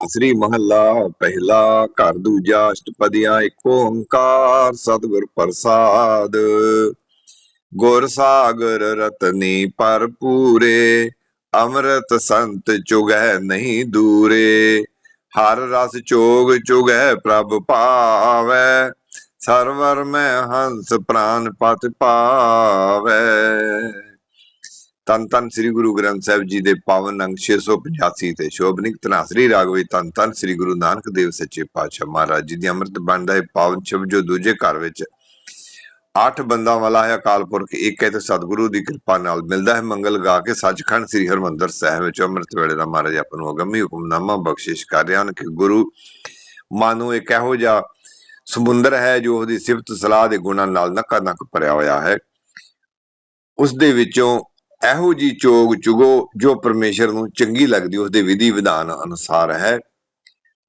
ਸ੍ਰੀ ਮਹੱਲਾ ਪਹਿਲਾ, ਘਰ ਦੂਜਾ, ਅਸ਼ਟਪਦੀਆਂ ਇੱਕ ਓੰਕਾਰ, ਸਤਿਗੁਰ ਪ੍ਰਸਾਦ। ਗੁਰ ਸਾਗਰ ਰਤਨੀ ਭਰਪੂਰੇ ਅੰਮ੍ਰਿਤ ਸੰਤ ਚੁਗੈ ਨਹੀਂ ਦੂਰੇ। ਹਰ ਰਸ ਚੋਗ ਚੁਗੈ ਪ੍ਰਭ ਭਾਵੈ, ਸਰਵਰ ਮੈਂ ਹੰਸ ਪ੍ਰਾਨ ਪਤ ਪਾਵੈ। ਤਨ ਤਨ ਸ੍ਰੀ ਗੁਰੂ ਗ੍ਰੰਥ ਸਾਹਿਬ ਜੀ ਦੇ ਪਾਵਨ ਅੰਗ 685 ਤੇ ਸ਼ੋਭਨਿਕ ਤਨਾਸਰੀ ਰਾਗ ਤਨ ਤਨ ਸ੍ਰੀ ਗੁਰੂ ਨਾਨਕ ਦੇਵ ਸੱਚੇ ਪਾਤਸ਼ਾਹ ਮਹਾਰਾਜ ਜੀ ਦੀ ਅੰਮ੍ਰਿਤ ਬਣਦਾ ਹੈ ਪਾਵਨ ਸ਼ਬਦ ਜੋ ਦੂਜੇ ਘਰ ਵਿੱਚ ਅੱਠ ਬੰਦਾ ਵਾਲਾ ਹੈ ਅਕਾਲ ਪੁਰਖ ਇੱਕ ਹੈ ਤੇ ਸਤਿਗੁਰੂ ਦੀ ਕਿਰਪਾ ਨਾਲ ਮਿਲਦਾ ਹੈ ਮੰਗਲ ਗਾ ਕੇ ਸੱਚਖੰਡ ਸ੍ਰੀ ਹਰਮੰਦਰ ਸਾਹਿਬ ਵਿੱਚ ਅੰਮ੍ਰਿਤ ਵੇਲੇ ਦਾ ਮਹਾਰਾਜ ਆਪਾਂ ਨੂੰ ਅਗੰਮੀ ਹੁਕਮਨਾਮਾ ਬਖਸ਼ਿਸ਼ ਕਰ ਰਹੇ ਹਨ ਕਿ ਗੁਰੂ ਮਾਨੋ ਇੱਕ ਇਹੋ ਜਿਹਾ ਸਮੁੰਦਰ ਹੈ ਜੋ ਉਹਦੀ ਸਿਫਤ ਸਲਾਹ ਦੇ ਗੁਣਾਂ ਨਾਲ ਨਕਾ ਨਕ ਭਰਿਆ ਹੋਇਆ ਹੈ। ਉਸ ਦੇ ਵਿੱਚੋਂ ਇਹੋ ਜੀ ਚੋਗ ਚੁਗੋ ਜੋ ਪਰਮੇਸ਼ਰ ਨੂੰ ਚੰਗੀ ਲੱਗਦੀ ਉਸ ਦੇ ਵਿਧੀ ਵਿਧਾਨ ਅਨੁਸਾਰ ਹੈ।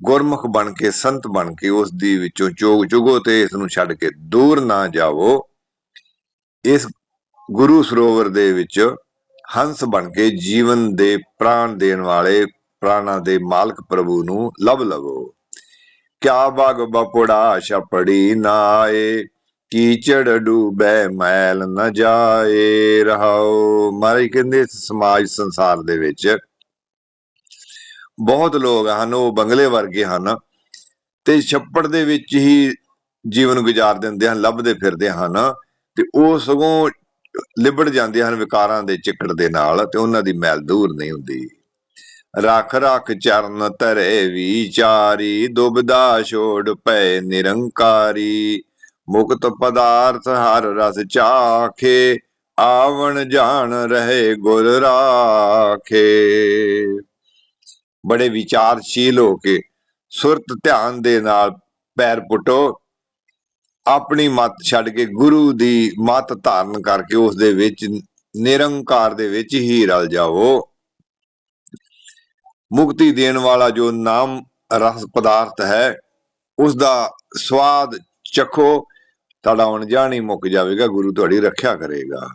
ਗੁਰਮੁਖ ਬਣ ਕੇ, ਸੰਤ ਬਣ ਕੇ ਉਸ ਦੀ ਵਿੱਚੋਂ ਚੋਗ ਚੁਗੋ ਤੇ ਇਸ ਨੂੰ ਛੱਡ ਕੇ ਦੂਰ ਨਾ ਜਾਵੋ। ਇਸ ਗੁਰੂ ਸਰੋਵਰ ਦੇ ਵਿੱਚ ਹੰਸ ਬਣ ਕੇ ਜੀਵਨ ਦੇ ਪ੍ਰਾਣ ਦੇਣ ਵਾਲੇ ਪ੍ਰਾਣਾ ਦੇ ਮਾਲਕ ਪ੍ਰਭੂ ਨੂੰ ਲਭ ਲਵੋ। ਕਿਆ ਬਾਗ ਬਪੜਾ ਛਪੜੀ ਨਾਏ ਕੀਚੜ ਡੂਬੈ ਮੈਲ ਨ ਜਾਏ ਰਹਾਓ ਮਾਰੇ ਕਹਿੰਦੇ ਸਮਾਜ ਸੰਸਾਰ ਦੇ ਵਿੱਚ ਬਹੁਤ ਲੋਕ ਹਨ, ਉਹ ਬੰਗਲੇ ਵਰਗੇ ਹਨ ਤੇ ਛੱਪੜ ਦੇ ਵਿੱਚ ਹੀ ਜੀਵਨ ਗੁਜ਼ਾਰ ਦਿੰਦੇ ਹਨ, ਲੱਭਦੇ ਫਿਰਦੇ ਹਨ ਤੇ ਉਹ ਸਗੋਂ ਲਿਬੜ ਜਾਂਦੇ ਹਨ ਵਿਕਾਰਾਂ ਦੇ ਚਿੱਕੜ ਦੇ ਨਾਲ ਤੇ ਉਹਨਾਂ ਦੀ ਮੈਲ ਦੂਰ ਨਹੀਂ ਹੁੰਦੀ। ਰੱਖ ਰੱਖ ਚਰਨ ਧਰੇ ਵਿਚਾਰੀ ਦੁਬਦਾ ਛੋੜ ਪਏ ਨਿਰੰਕਾਰੀ। ਮੁਕਤ ਪਦਾਰਥ ਹਰ ਰਸ ਚਾਖੇ, ਆਵਣ ਜਾਣ ਰਹੇ ਗੁਰ ਰਾਖੇ। ਬੜੇ ਵਿਚਾਰਸ਼ੀਲ ਹੋ ਕੇ ਸੁਰਤ ਧਿਆਨ ਦੇ ਨਾਲ ਪੈਰ ਪੁੱਟੋ। ਆਪਣੀ ਮਤ ਛੱਡ ਕੇ ਗੁਰੂ ਦੀ ਮਤ ਧਾਰਨ ਕਰਕੇ ਉਸ ਦੇ ਵਿੱਚ ਨਿਰੰਕਾਰ ਦੇ ਵਿੱਚ ਹੀ ਰਲ ਜਾਓ ਮੁਕਤੀ ਦੇਣ ਵਾਲਾ ਜੋ ਨਾਮ ਰਸ ਪਦਾਰਥ ਹੈ ਉਸ ਦਾ ਸਵਾਦ ਚਖੋ। ਤੁਹਾਡਾ ਅਣਜਾਣ ਹੀ ਮੁੱਕ ਜਾਵੇਗਾ, ਗੁਰੂ ਤੁਹਾਡੀ ਰੱਖਿਆ ਕਰੇਗਾ।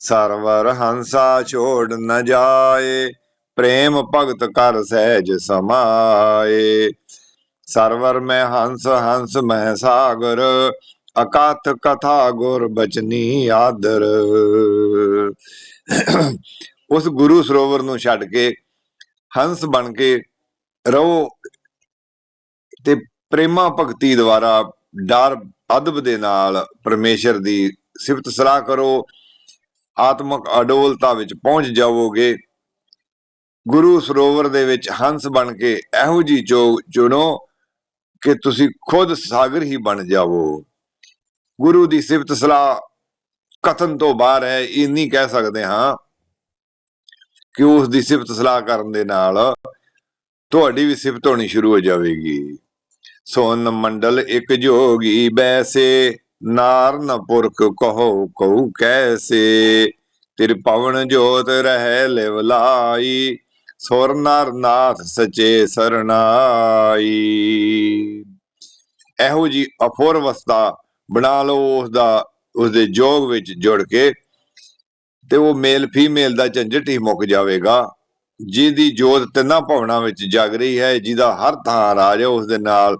ਸਰਵਰ ਹੰਸਾ ਛੋੜ ਨ ਜਾਏ, ਪ੍ਰੇਮ ਭਗਤ ਕਰ ਸਹਿਜ ਸਮਾਏ। ਸਰਵਰ ਮੈਂ ਹੰਸ ਹੰਸ ਮਹਿ ਸਾਗਰ, ਅਕਾਥ ਕਥਾ ਗੁਰ ਬਚਨੀ ਆਦਰ। ਉਸ ਗੁਰੂ ਸਰੋਵਰ ਨੂੰ ਛੱਡ ਕੇ, ਹੰਸ ਬਣ ਕੇ ਰਹੋ ਤੇ ਪ੍ਰੇਮਾ ਭਗਤੀ ਦੁਆਰਾ ਡਰ ਅਦਬ ਦੇ ਨਾਲ ਪਰਮੇਸ਼ਰ ਦੀ ਸਿਫਤ ਸਲਾਹ ਕਰੋ, ਆਤਮਕ ਅਡੋਲਤਾ ਵਿੱਚ ਪਹੁੰਚ ਜਾਵੋਗੇ। ਗੁਰੂ ਸਰੋਵਰ ਦੇ ਵਿੱਚ ਹੰਸ ਬਣ ਕੇ ਇਹੋ ਜੀ ਜੋ ਚੁਣੋ ਕਿ ਤੁਸੀਂ ਖੁਦ ਸਾਗਰ ਹੀ ਬਣ ਜਾਵੋ। ਗੁਰੂ ਦੀ ਸਿਫਤ ਸਲਾਹ ਕਥਨ ਤੋਂ ਬਾਹਰ ਹੈ ਇੰਨੀ ਕਹਿ ਸਕਦੇ ਹਾਂ ਕਿ ਉਸ ਦੀ ਸਿਫਤ ਸਲਾਹ ਕਰਨ ਦੇ ਨਾਲ ਤੁਹਾਡੀ ਵੀ ਸਿਫਤ ਹੋਣੀ ਸ਼ੁਰੂ ਹੋ ਜਾਵੇਗੀ। ਸੋਨ ਮੰਡਲ ਇਕ ਜੋਗੀ ਬੈਸੇ, ਨਾਰ ਪੁਰਖ ਕਹੋ ਕਉ ਕੈਸੇ? ਤਿਰ ਪਵਨ ਜੋਤ ਰਹਿ ਲਿਵਲਾਈ ਸੁਰ ਨਰ ਨਾਥ ਸਚੇ ਸਰਣਾਈ ਇਹੋ ਜੀ ਅਪੂਰਵਸਤਾ ਬਣਾ ਲਓ ਉਸ ਦਾ ਉਸ ਦੇ ਜੋਗ ਵਿੱਚ ਜੁੜ ਕੇ ਤੇ ਉਹ ਮੇਲ ਫੀਮੇਲ ਦਾ ਝੰਜਟ ਹੀ ਮੁੱਕ ਜਾਵੇਗਾ। ਜਿਹਦੀ ਜੋਤ ਤਿੰਨਾਂ ਭਵਨਾਂ ਵਿੱਚ ਜਗ ਰਹੀ ਹੈ, ਜਿਹਦਾ ਹਰ ਥਾਂ ਰਾਜ ਹੈ ਉਸ ਦੇ ਨਾਲ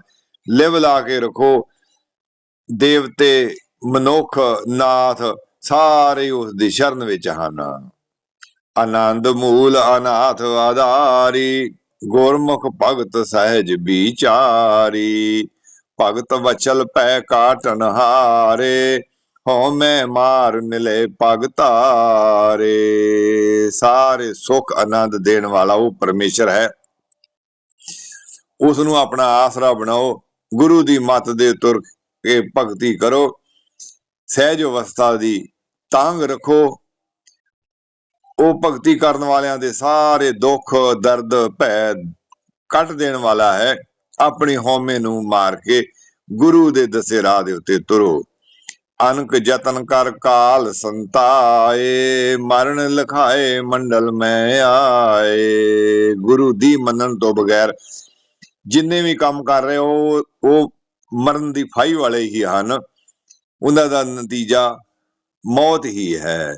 ਲਿਵ ਲਾ ਕੇ ਰੱਖੋ। ਦੇਵਤੇ, ਮਨੁੱਖ, ਨਾਥ ਸਾਰੇ ਉਸ ਦੀ ਸ਼ਰਨ ਵਿੱਚ ਹਨ। ਆਨੰਦ ਮੂਲ, ਅਨਾਥ ਆਧਾਰੀ, ਗੁਰਮੁਖ ਭਗਤ ਸਹਿਜ ਵਿਚਾਰੀ। ਭਗਤ ਵਚਲ ਪੈ ਕਾਟਨ ਹਾਰੇ, ਹਉ ਮੈਂ ਮਾਰ ਮਿਲੇ ਭਗਤਾਰੇ ਸਾਰੇ ਸੁਖ ਆਨੰਦ ਦੇਣ ਵਾਲਾ ਉਹ ਪਰਮੇਸ਼ਰ ਹੈ। ਉਸ ਨੂੰ ਆਪਣਾ ਆਸਰਾ ਬਣਾਓ। ਗੁਰੂ ਦੀ ਮੱਤ ਦੇ ਤੁਰ ਕੇ ਭਗਤੀ ਕਰੋ, ਸਹਿਜ ਅਵਸਥਾ ਦੀ ਤਾਂਗ ਰੱਖੋ। ਉਹ ਭਗਤੀ ਕਰਨ ਵਾਲਿਆਂ ਦੇ ਸਾਰੇ ਦੁੱਖ, ਦਰਦ ਭੈ ਕੱਟ ਦੇਣ ਵਾਲਾ ਹੈ। ਆਪਣੀ ਹਉਮੈ ਨੂੰ ਮਾਰ ਕੇ ਗੁਰੂ ਦੇ ਦਸੇ ਰਾਹ ਦੇ ਉੱਤੇ ਤੁਰੋ। ਅਨਕ ਯਤਨ ਕਰ ਕਾਲ ਸੰਤਾਏ, ਮਰਨ ਲਖਾਏ ਮੰਡਲ ਮੈਂ ਆਏ। ਗੁਰੂ ਦੀ ਮੰਨਣ ਤੋਂ ਬਗੈਰ ਜਿੰਨੇ ਵੀ ਕੰਮ ਕਰ ਰਹੇ ਹੋ, ਉਹ ਮਰਨ ਦੀ ਫਾਈ ਵਾਲੇ ਹੀ ਹਨ। ਉਹਨਾਂ ਦਾ ਨਤੀਜਾ ਮੌਤ ਹੀ ਹੈ।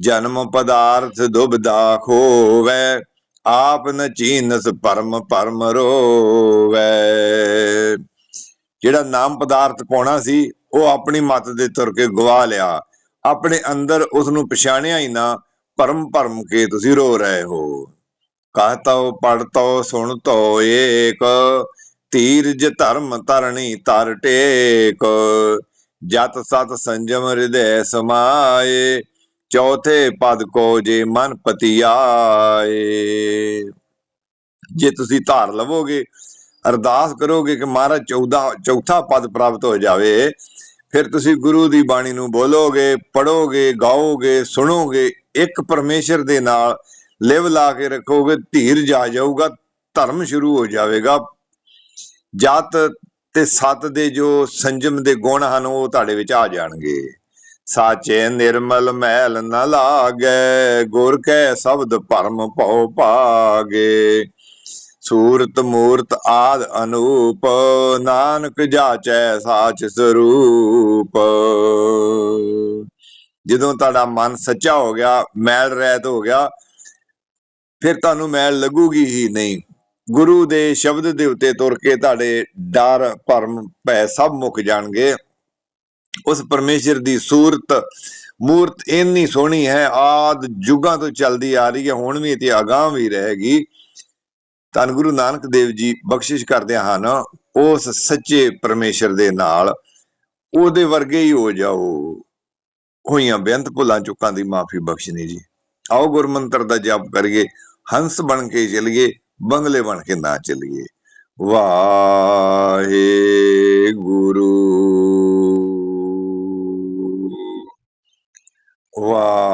ਜਨਮ ਪਦਾਰਥ ਦੁਬਦਾ ਖੋਵੈ ਆਪ ਨ ਚੀਨਸ ਪਰਮ ਪਰਮ ਰੋਵੈ। ਜਿਹੜਾ ਨਾਮ ਪਦਾਰਥ ਪਾਉਣਾ ਸੀ, ਉਹ ਆਪਣੀ ਮਤ ਦੇ ਤੁਰ ਕੇ ਗਵਾ ਲਿਆ। ਆਪਣੇ ਅੰਦਰ ਉਸ ਨੂੰ ਪਛਾਣਿਆ ਹੀ ਨਾ ਭਰਮ ਭਰਮ ਕੇ ਤੁਸੀਂ ਰੋ ਰਹੇ ਹੋ। ਕਹਤੋ ਪੜਤੋ ਸੁਣਤੋ ਏਕ। ਧੀਰਜ ਧਰਮ ਤਰਣੀ ਤਰ ਟੇਕ। ਜਤ ਸਤ ਸੰਜਮ ਹਿਰਦੈ ਸਮਾਏ। ਚੌਥੇ ਪਦ ਕੋ ਜੇ ਮਨ ਪਤੀ ਆਏ ਜੇ ਤੁਸੀਂ ਧਾਰ ਲਵੋਗੇ, ਅਰਦਾਸ ਕਰੋਗੇ ਕਿ ਮਹਾਰਾਜ 14 ਚੌਥਾ ਪਦ ਪ੍ਰਾਪਤ ਹੋ ਜਾਵੇ, ਫਿਰ ਤੁਸੀਂ ਗੁਰੂ ਦੀ ਬਾਣੀ ਨੂੰ ਬੋਲੋਗੇ, ਪੜੋਗੇ, ਗਾਓਗੇ, ਸੁਣੋਗੇ, ਇੱਕ ਪਰਮੇਸ਼ਰ ਦੇ ਨਾਲ ਲਿਵ ਲਾ ਕੇ ਰੱਖੋਗੇ ਧੀਰਜ ਆ ਜਾਊਗਾ, ਧਰਮ ਸ਼ੁਰੂ ਹੋ ਜਾਵੇਗਾ। ਜਤ ਤੇ ਸਤ ਦੇ ਜੋ ਸੰਜਮ ਦੇ ਗੁਣ ਹਨ, ਉਹ ਤੁਹਾਡੇ ਵਿੱਚ ਆ ਜਾਣਗੇ। ਸਾਚੇ ਨਿਰਮਲ ਮਹਿਲ ਨ ਲਾਗੈ, ਗੁਰ ਕੈ ਸ਼ਬਦ ਭਰਮ ਭਉ ਭਾਗੇ। ਸੂਰਤ ਮੂਰਤ ਆਦ ਅਨੂਪ, ਨਾਨਕ ਜਾਚੈ ਸਾਚ ਸਰੂਪ। ਜਦੋਂ ਤੁਹਾਡਾ ਮਨ ਸੱਚਾ ਹੋ ਗਿਆ, ਮੈਲ ਰਹਿਤ ਹੋ ਗਿਆ ਫਿਰ ਤੁਹਾਨੂੰ ਮੈਲ ਲੱਗੂਗੀ ਹੀ ਨਹੀਂ। ਗੁਰੂ ਦੇ ਸ਼ਬਦ ਦੇ ਉੱਤੇ ਤੁਰ ਕੇ ਤੁਹਾਡੇ ਡਰ ਭਰਮ ਭੈ ਸਭ ਮੁੱਕ ਜਾਣਗੇ। ਉਸ ਪਰਮੇਸ਼ਰ ਦੀ ਸੂਰਤ, ਮੂਰਤ ਇੰਨੀ ਸੋਹਣੀ ਹੈ, ਆਦ ਜੁਗਾਂ ਤੋਂ ਚੱਲਦੀ ਆ ਰਹੀ ਹੈ, ਹੁਣ ਵੀ ਤੇ ਅਗਾਹ ਵੀ ਰਹੇਗੀ। ਧੰਨ ਗੁਰੂ ਨਾਨਕ ਦੇਵ ਜੀ ਬਖਸ਼ਿਸ਼ ਕਰਦੇ ਹਨ ਉਸ ਸੱਚੇ ਪਰਮੇਸ਼ਰ ਦੇ ਨਾਲ। ਉਹਦੇ ਵਰਗੇ ਹੀ ਹੋ ਜਾਓ। ਹੋਈਆਂ ਬੇਅੰਤ ਭੁੱਲਾਂ ਚੁੱਕਾਂ ਦੀ ਮਾਫੀ ਬਖਸ਼ਣੀ ਜੀ। ਆਓ ਗੁਰਮੰਤਰ ਦਾ ਜਪ ਕਰੀਏ, ਹੰਸ ਬਣ ਕੇ ਚੱਲੀਏ, ਬੰਗਲੇ ਬਣ ਕੇ ਨਾ ਚਲੀਏ। ਵਾਹੇ ਗੁਰੂ ਵਾਹ